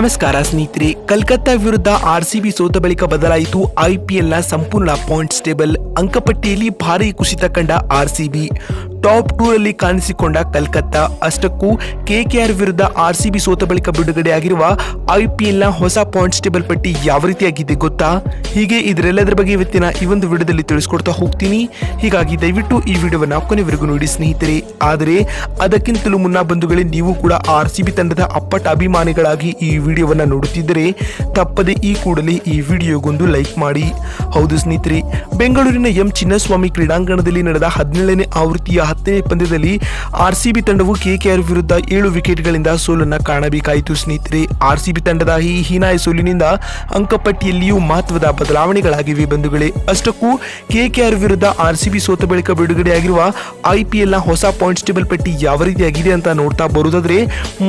ನಮಸ್ಕಾರ ಸ್ನೇಹಿತರೆ, ಕಲ್ಕತ್ತಾ ವಿರುದ್ಧ ಆರ್ಸಿಬಿ ಸೋತ ಬಳಿಕ ಬದಲಾಯಿತು ಐಪಿಎಲ್ನ ಸಂಪೂರ್ಣ ಪಾಯಿಂಟ್ಸ್ ಟೇಬಲ್. ಅಂಕಪಟ್ಟಿಯಲ್ಲಿ ಭಾರಿ ಕುಸಿತ ಕಂಡ ಆರ್ಸಿಬಿ. ಟಾಪ್ ಟೂ ಅಲ್ಲಿ ಕಾಣಿಸಿಕೊಂಡ ಕಲ್ಕತ್ತಾ, ಅಷ್ಟಕ್ಕೂ ಕೆಕೆಆರ್ ವಿರುದ್ಧ ಆರ್ ಸಿ ಬಿ ಸೋತ ಬಳಿಕ ಬಿಡುಗಡೆಯಾಗಿರುವ ನ ಹೊಸ ಪಾಯಿಂಟ್ಸ್ ಟೇಬಲ್ ಪಟ್ಟಿ ಯಾವ ರೀತಿಯಾಗಿದೆ ಗೊತ್ತಾ? ಹೀಗೆ ಇದರೆಲ್ಲದರ ಬಗ್ಗೆ ಇವತ್ತಿನ ಈ ಒಂದು ವಿಡಿಯೋದಲ್ಲಿ ತಿಳಿಸ್ಕೊಡ್ತಾ ಹೋಗ್ತೀನಿ. ಹೀಗಾಗಿ ದಯವಿಟ್ಟು ಈ ವಿಡಿಯೋವನ್ನ ಕೊನೆವರೆಗೂ ನೋಡಿ ಸ್ನೇಹಿತರೆ. ಆದರೆ, ಅದಕ್ಕಿಂತಲೂ ಮುನ್ನ ಬಂಧುಗಳೇ, ನೀವು ಕೂಡ ಆರ್ ಸಿ ಬಿ ತಂಡದ ಅಪ್ಪಟ ಅಭಿಮಾನಿಗಳಾಗಿ ಈ ವಿಡಿಯೋವನ್ನ ನೋಡುತ್ತಿದ್ದರೆ, ತಪ್ಪದೆ ಈ ಕೂಡಲೇ ಈ ವಿಡಿಯೋಗೊಂದು ಲೈಕ್ ಮಾಡಿ. ಹೌದು ಸ್ನೇಹಿತರೆ, ಬೆಂಗಳೂರಿನ ಎಂ ಚಿನ್ನಸ್ವಾಮಿ ಕ್ರೀಡಾಂಗಣದಲ್ಲಿ ನಡೆದ ಹದಿನೇಳನೇ ಆವೃತ್ತಿಯ ಹತ್ತನೇ ಪಂದ್ಯದಲ್ಲಿ ಆರ್ ಸಿಬಿ ತಂಡವು ಕೆಕೆಆರ್ ವಿರುದ್ಧ ಏಳು ವಿಕೆಟ್ಗಳಿಂದ ಸೋಲನ್ನ ಕಾಣಬೇಕಾಯಿತು ಸ್ನೇಹಿತರೆ. ಆರ್ ಸಿಬಿ ತಂಡದ ಈ ಹೀನಾಯ ಸೋಲಿನಿಂದ ಅಂಕಪಟ್ಟಿಯಲ್ಲಿಯೂ ಮಹತ್ವದ ಬದಲಾವಣೆಗಳಾಗಿವೆ ಬಂಧುಗಳೇ. ಅಷ್ಟಕ್ಕೂ ಕೆಕೆಆರ್ ವಿರುದ್ಧ ಆರ್ ಸಿ ಬಿ ಸೋತ ಬಳಿಕ ಬಿಡುಗಡೆಯಾಗಿರುವ ಐಪಿಎಲ್ನ ಹೊಸ ಪಾಯಿಂಟ್ಸ್ ಟೇಬಲ್ ಪಟ್ಟಿ ಯಾವ ರೀತಿಯಾಗಿದೆ ಅಂತ ನೋಡ್ತಾ ಬರುವುದಾದ್ರೆ,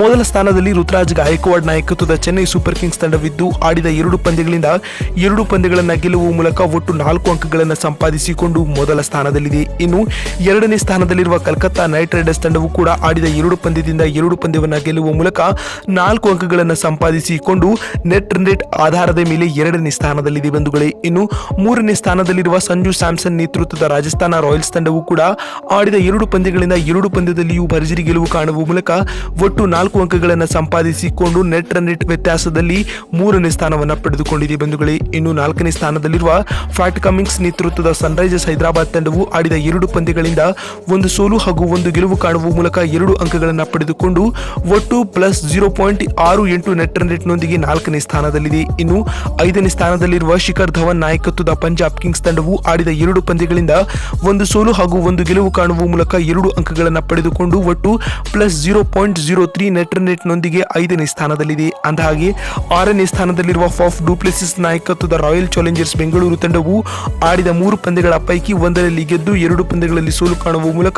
ಮೊದಲ ಸ್ಥಾನದಲ್ಲಿ ರುತುರಾಜ್ ಗಾಯಕ್ವಾಡ್ ನಾಯಕತ್ವದ ಚೆನ್ನೈ ಸೂಪರ್ ಕಿಂಗ್ಸ್ ತಂಡವಿದ್ದು ಆಡಿದ ಎರಡು ಪಂದ್ಯಗಳಿಂದ ಎರಡು ಪಂದ್ಯಗಳನ್ನು ಗೆಲ್ಲುವ ಮೂಲಕ ಒಟ್ಟು ನಾಲ್ಕು ಅಂಕಗಳನ್ನು ಸಂಪಾದಿಸಿಕೊಂಡು ಮೊದಲ ಸ್ಥಾನದಲ್ಲಿದೆ. ಇನ್ನು ಎರಡನೇ ಸ್ಥಾನದಲ್ಲಿರುವ ಕಲ್ಕತ್ತಾ ನೈಟ್ ರೈಡರ್ಸ್ ತಂಡವು ಕೂಡ ಆಡಿದ ಎರಡು ಪಂದ್ಯದಿಂದ ಎರಡು ಪಂದ್ಯವನ್ನು ಗೆಲ್ಲುವ ಮೂಲಕ ನಾಲ್ಕು ಅಂಕಗಳನ್ನು ಸಂಪಾದಿಸಿಕೊಂಡು ನೆಟ್ ರೇಟ್ ಆಧಾರದ ಮೇಲೆ ಎರಡನೇ ಸ್ಥಾನದಲ್ಲಿದೆ ಬಂಧುಗಳೇ. ಇನ್ನು ಮೂರನೇ ಸ್ಥಾನದಲ್ಲಿರುವ ಸಂಜು ಸ್ಯಾಮ್ಸನ್ ನೇತೃತ್ವದ ರಾಜಸ್ಥಾನ ರಾಯಲ್ಸ್ ತಂಡವು ಕೂಡ ಆಡಿದ ಎರಡು ಪಂದ್ಯಗಳಿಂದ ಎರಡು ಪಂದ್ಯದಲ್ಲಿಯೂ ಭರ್ಜರಿ ಗೆಲುವು ಕಾಣುವ ಮೂಲಕ ಒಟ್ಟು ನಾಲ್ಕು ಅಂಕಗಳನ್ನು ಸಂಪಾದಿಸಿಕೊಂಡು ನೆಟ್ ರನ್ ರೇಟ್ ವ್ಯತ್ಯಾಸದಲ್ಲಿ ಮೂರನೇ ಸ್ಥಾನವನ್ನು ಪಡೆದುಕೊಂಡಿದೆ ಬಂಧುಗಳೇ. ಇನ್ನು ನಾಲ್ಕನೇ ಸ್ಥಾನದಲ್ಲಿರುವ ಫ್ಯಾಟ್ ಕಮಿಂಗ್ಸ್ ನೇತೃತ್ವದ ಸನ್ರೈಸರ್ಸ್ ಹೈದರಾಬಾದ್ ತಂಡವು ಆಡಿದ ಎರಡು ಪಂದ್ಯಗಳಿಂದ ಸೋಲು ಹಾಗೂ ಒಂದು ಗೆಲುವು ಕಾಣುವ ಮೂಲಕ ಎರಡು ಅಂಕಗಳನ್ನು ಪಡೆದುಕೊಂಡು ಒಟ್ಟು ಪ್ಲಸ್ ಜೀರೋ ಪಾಯಿಂಟ್ ಆರು ಎಂಟು ನೆಟ್ ರನ್ ರೇಟ್ನೊಂದಿಗೆ ನಾಲ್ಕನೇ ಸ್ಥಾನದಲ್ಲಿದೆ. ಇನ್ನು ಐದನೇ ಸ್ಥಾನದಲ್ಲಿರುವ ಶಿಖರ್ ಧವನ್ ನಾಯಕತ್ವದ ಪಂಜಾಬ್ ಕಿಂಗ್ಸ್ ತಂಡವು ಆಡಿದ ಎರಡು ಪಂದ್ಯಗಳಿಂದ ಒಂದು ಸೋಲು ಹಾಗೂ ಒಂದು ಗೆಲುವು ಕಾಣುವ ಮೂಲಕ ಎರಡು ಅಂಕಗಳನ್ನು ಪಡೆದುಕೊಂಡು ಒಟ್ಟು plus zero point zero three net run ರೇಟ್ನೊಂದಿಗೆ ಐದನೇ ಸ್ಥಾನದಲ್ಲಿದೆ. ಅಂದಹಾಗೆ, ಆರನೇ ಸ್ಥಾನದಲ್ಲಿರುವ ಫಾಫ್ ಡೂಪ್ಲೆಸಿಸ್ ನಾಯಕತ್ವದ ರಾಯಲ್ ಚಾಲೆಂಜರ್ಸ್ ಬೆಂಗಳೂರು ತಂಡವು ಆಡಿದ ಮೂರು ಪಂದ್ಯಗಳ ಪೈಕಿ ಒಂದರಲ್ಲಿ ಗೆದ್ದು ಎರಡು ಪಂದ್ಯಗಳಲ್ಲಿ ಸೋಲು ಕಾಣುವ ಮೂಲಕ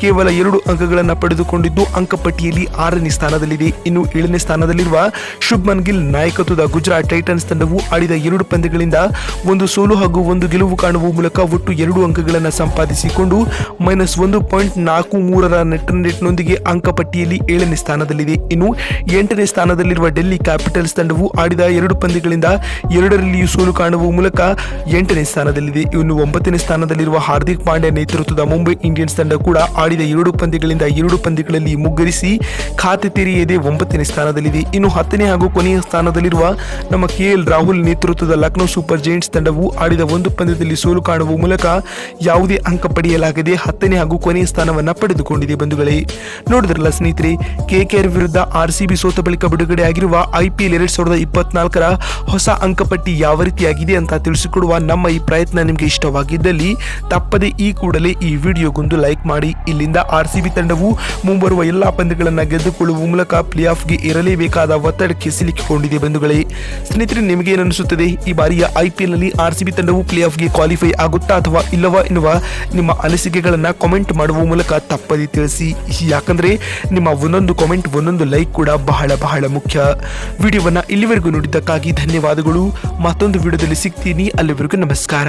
ಕೇವಲ ಎರಡು ಅಂಕಗಳನ್ನು ಪಡೆದುಕೊಂಡಿದ್ದು ಅಂಕಪಟ್ಟಿಯಲ್ಲಿ ಆರನೇ ಸ್ಥಾನದಲ್ಲಿದೆ. ಇನ್ನು ಏಳನೇ ಸ್ಥಾನದಲ್ಲಿರುವ ಶುಭ್ಮನ್ ಗಿಲ್ ನಾಯಕತ್ವದ ಗುಜರಾತ್ ಟೈಟನ್ಸ್ ತಂಡವು ಆಡಿದ ಎರಡು ಪಂದ್ಯಗಳಿಂದ ಒಂದು ಸೋಲು ಹಾಗೂ ಒಂದು ಗೆಲುವು ಕಾಣುವ ಮೂಲಕ ಒಟ್ಟು ಎರಡು ಅಂಕಗಳನ್ನು ಸಂಪಾದಿಸಿಕೊಂಡು ಮೈನಸ್ ಒಂದು ಪಾಯಿಂಟ್ ನಾಲ್ಕು ಮೂರರ ನೆಟ್ ಅಂಕಪಟ್ಟಿಯಲ್ಲಿ ಏಳನೇ ಸ್ಥಾನದಲ್ಲಿದೆ. ಇನ್ನು ಎಂಟನೇ ಸ್ಥಾನದಲ್ಲಿರುವ ಡೆಲ್ಲಿ ಕ್ಯಾಪಿಟಲ್ಸ್ ತಂಡವು ಆಡಿದ ಎರಡು ಪಂದ್ಯಗಳಿಂದ ಎರಡರಲ್ಲಿಯೂ ಸೋಲು ಕಾಣುವ ಮೂಲಕ ಎಂಟನೇ ಸ್ಥಾನದಲ್ಲಿದೆ. ಇನ್ನು ಒಂಬತ್ತನೇ ಸ್ಥಾನದಲ್ಲಿರುವ ಹಾರ್ದಿಕ್ ಪಾಂಡ್ಯ ನೇತೃತ್ವದ ಮುಂಬೈ ಇಂಡಿಯನ್ಸ್ ತಂಡ ಕೂಡ ಆಡಿದ ಎರಡು ಪಂದ್ಯಗಳಿಂದ ಎರಡು ಪಂದ್ಯಗಳಲ್ಲಿ ಮುಗ್ಗರಿಸಿ ಖಾತೆ ತೆರೆಯದೆ ಒಂಬತ್ತನೇ ಸ್ಥಾನದಲ್ಲಿದೆ. ಇನ್ನು ಹತ್ತನೇ ಹಾಗೂ ಕೊನೆಯ ಸ್ಥಾನದಲ್ಲಿರುವ ನಮ್ಮ ಕೆ ಎಲ್ ರಾಹುಲ್ ನೇತೃತ್ವದ ಲಕ್ನೋ ಸೂಪರ್ ಜೈಂಟ್ಸ್ ತಂಡವು ಆಡಿದ ಒಂದು ಪಂದ್ಯದಲ್ಲಿ ಸೋಲು ಕಾಣುವ ಮೂಲಕ ಯಾವುದೇ ಅಂಕ ಪಡೆಯಲಾಗದೆ ಹತ್ತನೇ ಹಾಗೂ ಕೊನೆಯ ಸ್ಥಾನವನ್ನ ಪಡೆದುಕೊಂಡಿದೆ ಬಂಧುಗಳೇ. ನೋಡಿದ್ರಲ್ಲ ಸ್ನೇಹಿತರೆ ಕೆಕೆಆರ್ ವಿರುದ್ಧ ಆರ್ ಸಿ ಸೋತ ಬಳಿಕ ಬಿಡುಗಡೆಯಾಗಿರುವ ಐಪಿಎಲ್ ಎರಡ್ ಸಾವಿರದ ಇಪ್ಪತ್ನಾಲ್ಕರ ಹೊಸ ಅಂಕಪಟ್ಟಿ ಯಾವ ರೀತಿಯಾಗಿದೆ ಅಂತ ತಿಳಿಸಿಕೊಡುವ ನಮ್ಮ ಈ ಪ್ರಯತ್ನ ನಿಮಗೆ ಇಷ್ಟವಾಗಿದ್ದಲ್ಲಿ ತಪ್ಪದೆ ಈ ಕೂಡಲೇ ಈ ವಿಡಿಯೋಗೊಂದು ಲೈಕ್ ಮಾಡಿ. ಇಲ್ಲಿಂದ ಆರ್ ಸಿ ಬಿ ತಂಡವು ಮುಂಬರುವ ಎಲ್ಲಾ ಪಂದ್ಯಗಳನ್ನು ಗೆದ್ದುಕೊಳ್ಳುವ ಮೂಲಕ ಪ್ಲೇ ಆಫ್ಗೆ ಇರಲೇಬೇಕಾದ ಒತ್ತಡಕ್ಕೆ ಸಿಲುಕಿಕೊಂಡಿದೆ ಬಂಧುಗಳೇ. ಸ್ನೇಹಿತರೆ, ನಿಮಗೆ ಅನಿಸುತ್ತದೆ? ಈ ಬಾರಿಯ ಐಪಿಎಲ್ನಲ್ಲಿ ಆರ್ ಸಿ ಬಿ ತಂಡವು ಪ್ಲೇ ಆಫ್ಗೆ ಕ್ವಾಲಿಫೈ ಆಗುತ್ತಾ ಅಥವಾ ಇಲ್ಲವಾ ಎನ್ನುವ ನಿಮ್ಮ ಅನಿಸಿಕೆಗಳನ್ನು ಕಾಮೆಂಟ್ ಮಾಡುವ ಮೂಲಕ ತಪ್ಪದೆ ತಿಳಿಸಿ. ಯಾಕಂದ್ರೆ, ನಿಮ್ಮ ಒಂದೊಂದು ಕಾಮೆಂಟ್ ಒಂದೊಂದು ಲೈಕ್ ಕೂಡ ಬಹಳ ಬಹಳ ಮುಖ್ಯ. ವಿಡಿಯೋವನ್ನ ಇಲ್ಲಿವರೆಗೂ ನೋಡಿದ್ದಕ್ಕಾಗಿ ಧನ್ಯವಾದಗಳು. ಮತ್ತೊಂದು ವಿಡಿಯೋದಲ್ಲಿ ಸಿಗ್ತೀನಿ. ಅಲ್ಲಿವರೆಗೂ ನಮಸ್ಕಾರ.